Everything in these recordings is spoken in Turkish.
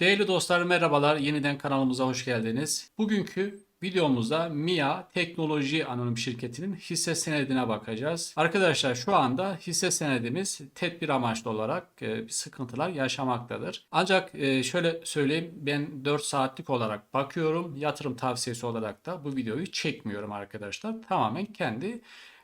Değerli dostlar merhabalar. Yeniden kanalımıza hoş geldiniz. Bugünkü videomuzda MIA Teknoloji Anonim Şirketi'nin hisse senedine bakacağız. Arkadaşlar şu anda hisse senedimiz tedbir amaçlı olarak e, bir sıkıntılar yaşamaktadır. Ancak e, şöyle söyleyeyim ben 4 saatlik olarak bakıyorum. Yatırım tavsiyesi olarak da bu videoyu çekmiyorum arkadaşlar. Tamamen kendi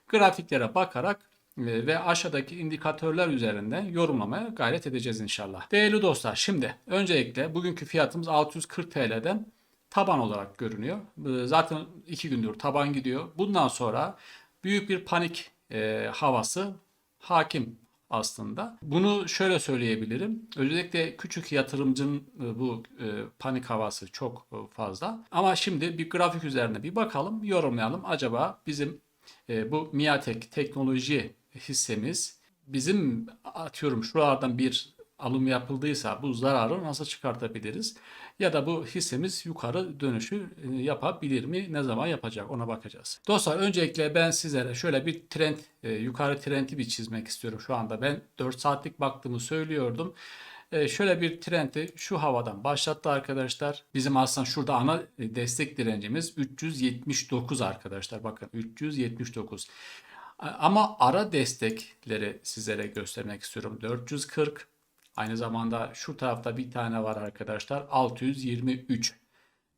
grafiklere bakarak ve aşağıdaki indikatörler üzerinden yorumlamaya gayret edeceğiz inşallah. Değerli dostlar şimdi öncelikle bugünkü fiyatımız 640 TL'den taban olarak görünüyor. E, Zaten 2 gündür taban gidiyor. Bundan sonra büyük bir panik e, havası hakim aslında. Bunu şöyle söyleyebilirim. Özellikle küçük yatırımcının e, bu e, panik havası çok e, fazla. Ama şimdi bir grafik üzerine bir bakalım, yorumlayalım. Acaba bizim bu Miatek teknoloji hissemiz bizim atıyorum şuralardan bir alım yapıldıysa bu zararı nasıl çıkartabiliriz? Ya da bu hissemiz yukarı dönüşü e, yapabilir mi? Ne zaman yapacak? Ona bakacağız. Dostlar öncelikle ben sizlere şöyle bir trend, e, yukarı trendi bir çizmek istiyorum şu anda. Ben 4 saatlik baktığımı söylüyordum. E, şöyle bir trendi şu havadan başlattı arkadaşlar. Bizim aslında şurada ana destek direncimiz 379 arkadaşlar. Bakın 379. Ama ara destekleri sizlere göstermek istiyorum. 440. Aynı zamanda şu tarafta bir tane var arkadaşlar. 623.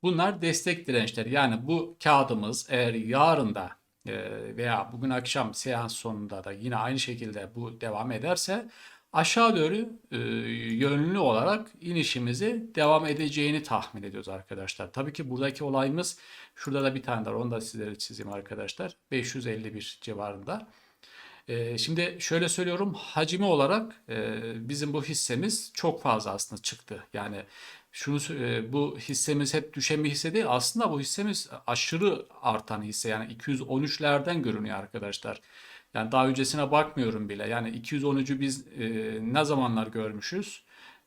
Bunlar destek dirençleri. Yani bu kağıdımız eğer yarın da e, veya bugün akşam seans sonunda da yine aynı şekilde bu devam ederse aşağı doğru e, yönlü olarak inişimizi devam edeceğini tahmin ediyoruz arkadaşlar. Tabii ki buradaki olayımız şurada da bir tane var. Onu da sizlere çizeyim arkadaşlar. 551 civarında. Ee, şimdi şöyle söylüyorum hacmi olarak e, bizim bu hissemiz çok fazla aslında çıktı. Yani şunu e, bu hissemiz hep düşen bir hisse değil. Aslında bu hissemiz aşırı artan hisse. Yani 213'lerden görünüyor arkadaşlar. Yani daha öncesine bakmıyorum bile. Yani 213'ü biz e, ne zamanlar görmüşüz?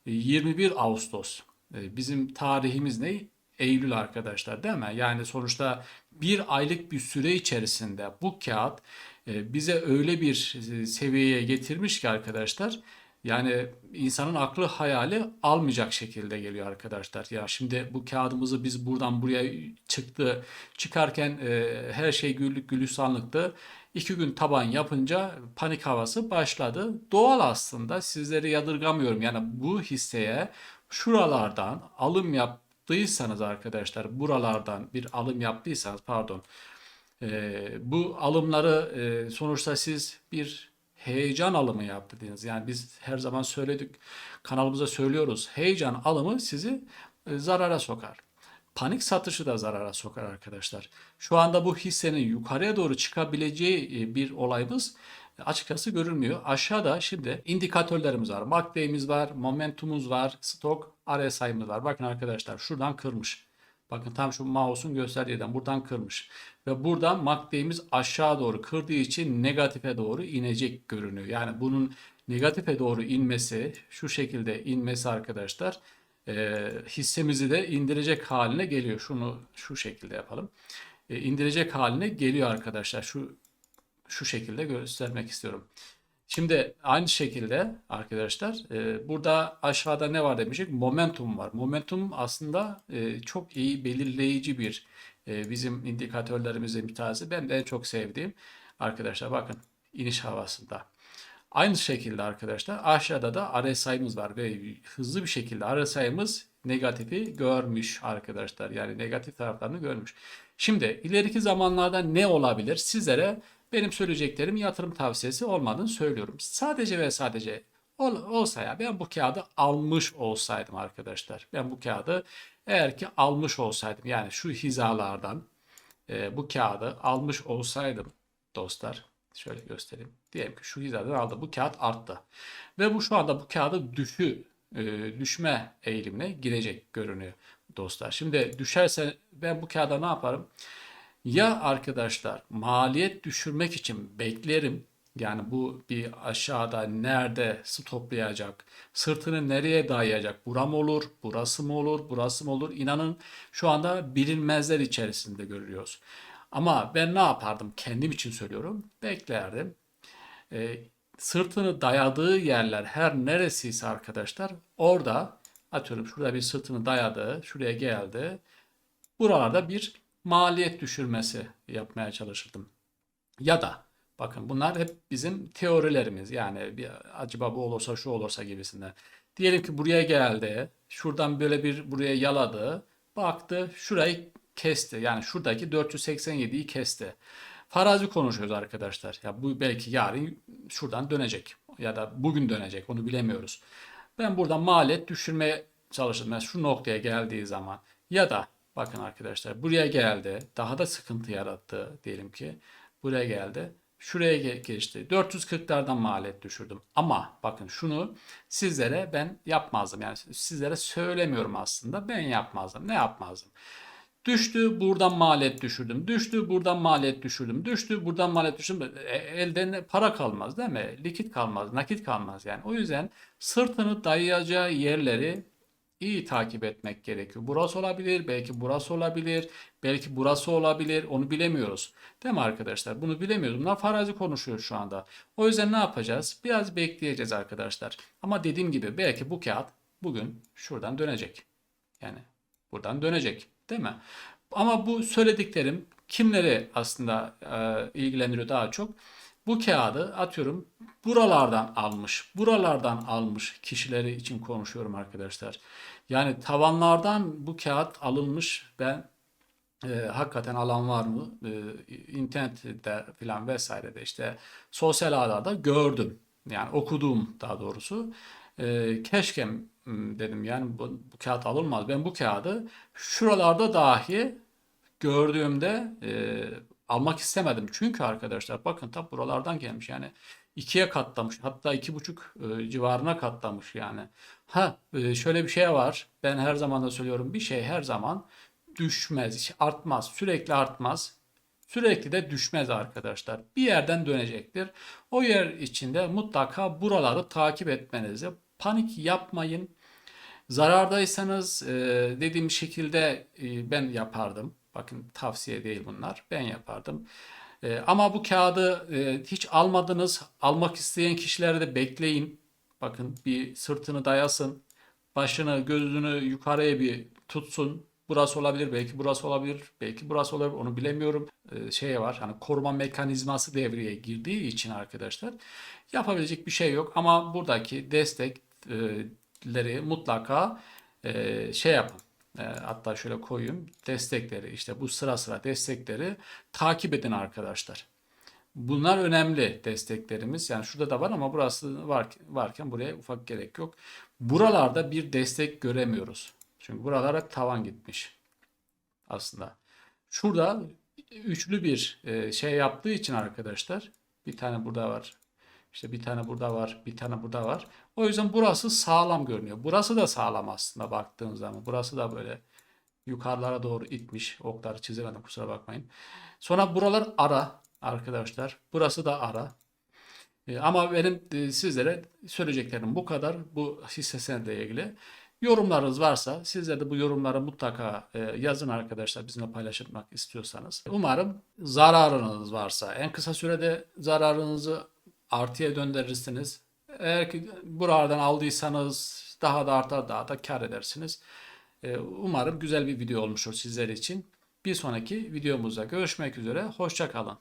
E, 21 Ağustos. E, bizim tarihimiz ne? Eylül arkadaşlar değil mi? Yani sonuçta bir aylık bir süre içerisinde bu kağıt e, bize öyle bir e, seviyeye getirmiş ki arkadaşlar yani insanın aklı hayali almayacak şekilde geliyor arkadaşlar. Ya şimdi bu kağıdımızı biz buradan buraya çıktı çıkarken e, her şey güllük gülistanlıktı. İki gün taban yapınca panik havası başladı. Doğal aslında sizleri yadırgamıyorum. Yani bu hisseye şuralardan alım yaptıysanız arkadaşlar buralardan bir alım yaptıysanız pardon ee, bu alımları e, sonuçta siz bir heyecan alımı yaptınız. Yani biz her zaman söyledik, kanalımıza söylüyoruz. Heyecan alımı sizi e, zarara sokar. Panik satışı da zarara sokar arkadaşlar. Şu anda bu hissenin yukarıya doğru çıkabileceği e, bir olayımız açıkçası görülmüyor. Aşağıda şimdi indikatörlerimiz var. MACD'miz var, momentumumuz var, stok RSI'miz var. Bakın arkadaşlar şuradan kırmış. Bakın tam şu mouse'un gösterdiği yerden buradan kırmış. Ve buradan MACD'miz aşağı doğru kırdığı için negatife doğru inecek görünüyor. Yani bunun negatife doğru inmesi, şu şekilde inmesi arkadaşlar e, hissemizi de indirecek haline geliyor. Şunu şu şekilde yapalım. E, indirecek haline geliyor arkadaşlar. Şu şu şekilde göstermek istiyorum. Şimdi aynı şekilde arkadaşlar e, burada aşağıda ne var demiştik? Momentum var. Momentum aslında e, çok iyi belirleyici bir e, bizim indikatörlerimizin bir tanesi. Ben de en çok sevdiğim arkadaşlar bakın iniş havasında. Aynı şekilde arkadaşlar aşağıda da RSI'miz var ve hızlı bir şekilde RSI'miz negatifi görmüş arkadaşlar. Yani negatif taraflarını görmüş. Şimdi ileriki zamanlarda ne olabilir? Sizlere benim söyleyeceklerim yatırım tavsiyesi olmadığını söylüyorum. Sadece ve sadece ol, olsa ya ben bu kağıdı almış olsaydım arkadaşlar. Ben bu kağıdı eğer ki almış olsaydım yani şu hizalardan e, bu kağıdı almış olsaydım dostlar şöyle göstereyim. Diyelim ki şu hizadan aldı. Bu kağıt arttı. Ve bu şu anda bu kağıdı düşü e, düşme eğilimine girecek görünüyor dostlar. Şimdi düşerse ben bu kağıda ne yaparım? Ya arkadaşlar maliyet düşürmek için beklerim. Yani bu bir aşağıda nerede stoplayacak, sırtını nereye dayayacak, bura mı olur, burası mı olur, burası mı olur? İnanın şu anda bilinmezler içerisinde görüyoruz. Ama ben ne yapardım kendim için söylüyorum. Beklerdim. E, sırtını dayadığı yerler her neresiyse arkadaşlar orada Atıyorum şurada bir sırtını dayadı. Şuraya geldi. Buralarda bir maliyet düşürmesi yapmaya çalışırdım. Ya da bakın bunlar hep bizim teorilerimiz. Yani bir, acaba bu olursa şu olursa gibisinden. Diyelim ki buraya geldi. Şuradan böyle bir buraya yaladı. Baktı şurayı kesti. Yani şuradaki 487'yi kesti. Farazi konuşuyoruz arkadaşlar. Ya bu belki yarın şuradan dönecek ya da bugün dönecek onu bilemiyoruz. Ben buradan maliyet düşürmeye çalıştım. Mesela şu noktaya geldiği zaman ya da bakın arkadaşlar buraya geldi. Daha da sıkıntı yarattı diyelim ki. Buraya geldi. Şuraya ge- geçti. 440'lardan maliyet düşürdüm. Ama bakın şunu sizlere ben yapmazdım. Yani sizlere söylemiyorum aslında. Ben yapmazdım. Ne yapmazdım? Düştü buradan maliyet düşürdüm. Düştü buradan maliyet düşürdüm. Düştü buradan maliyet düşürdüm. E, elden para kalmaz değil mi? Likit kalmaz, nakit kalmaz yani. O yüzden sırtını dayayacağı yerleri iyi takip etmek gerekiyor. Burası olabilir, belki burası olabilir, belki burası olabilir. Onu bilemiyoruz. Değil mi arkadaşlar? Bunu bilemiyoruz. Bunlar farazi konuşuyor şu anda. O yüzden ne yapacağız? Biraz bekleyeceğiz arkadaşlar. Ama dediğim gibi belki bu kağıt bugün şuradan dönecek. Yani buradan dönecek. Değil mi? Ama bu söylediklerim kimleri aslında e, ilgilendiriyor daha çok? Bu kağıdı atıyorum buralardan almış, buralardan almış kişileri için konuşuyorum arkadaşlar. Yani tavanlardan bu kağıt alınmış ben e, hakikaten alan var mı? E, internette filan vesairede işte sosyal ağlarda gördüm. Yani okudum daha doğrusu. E, keşke dedim yani bu, bu kağıt alınmaz. Ben bu kağıdı şuralarda dahi gördüğümde e, almak istemedim. Çünkü arkadaşlar bakın tam buralardan gelmiş yani ikiye katlamış hatta iki buçuk e, civarına katlamış yani. Ha e, şöyle bir şey var ben her zaman da söylüyorum bir şey her zaman düşmez artmaz sürekli artmaz. Sürekli de düşmez arkadaşlar. Bir yerden dönecektir. O yer içinde mutlaka buraları takip etmenizi panik yapmayın. Zarardaysanız e, dediğim şekilde e, ben yapardım. Bakın tavsiye değil bunlar. Ben yapardım. E, ama bu kağıdı hiç almadınız. Almak isteyen kişileri de bekleyin. Bakın bir sırtını dayasın. Başını gözünü yukarıya bir tutsun. Burası olabilir, belki burası olabilir, belki burası olabilir, onu bilemiyorum. Ee, şey var, hani koruma mekanizması devreye girdiği için arkadaşlar yapabilecek bir şey yok. Ama buradaki destekleri mutlaka e, şey yapın. E, hatta şöyle koyayım. Destekleri işte bu sıra sıra destekleri takip edin arkadaşlar. Bunlar önemli desteklerimiz. Yani şurada da var ama burası var, varken buraya ufak gerek yok. Buralarda bir destek göremiyoruz. Çünkü buralar hep tavan gitmiş aslında. Şurada üçlü bir e, şey yaptığı için arkadaşlar bir tane burada var. İşte bir tane burada var, bir tane burada var. O yüzden burası sağlam görünüyor. Burası da sağlam aslında baktığınız zaman. Burası da böyle yukarılara doğru itmiş. Okları çizemedim kusura bakmayın. Sonra buralar ara arkadaşlar. Burası da ara. E, ama benim e, sizlere söyleyeceklerim bu kadar. Bu hisse senediyle ilgili. Yorumlarınız varsa sizler de bu yorumları mutlaka e, yazın arkadaşlar bizimle paylaşmak istiyorsanız. Umarım zararınız varsa en kısa sürede zararınızı artıya döndürürsünüz. Eğer ki buradan aldıysanız daha da artar daha da kar edersiniz. E, umarım güzel bir video olmuştur sizler için. Bir sonraki videomuzda görüşmek üzere. Hoşça kalın.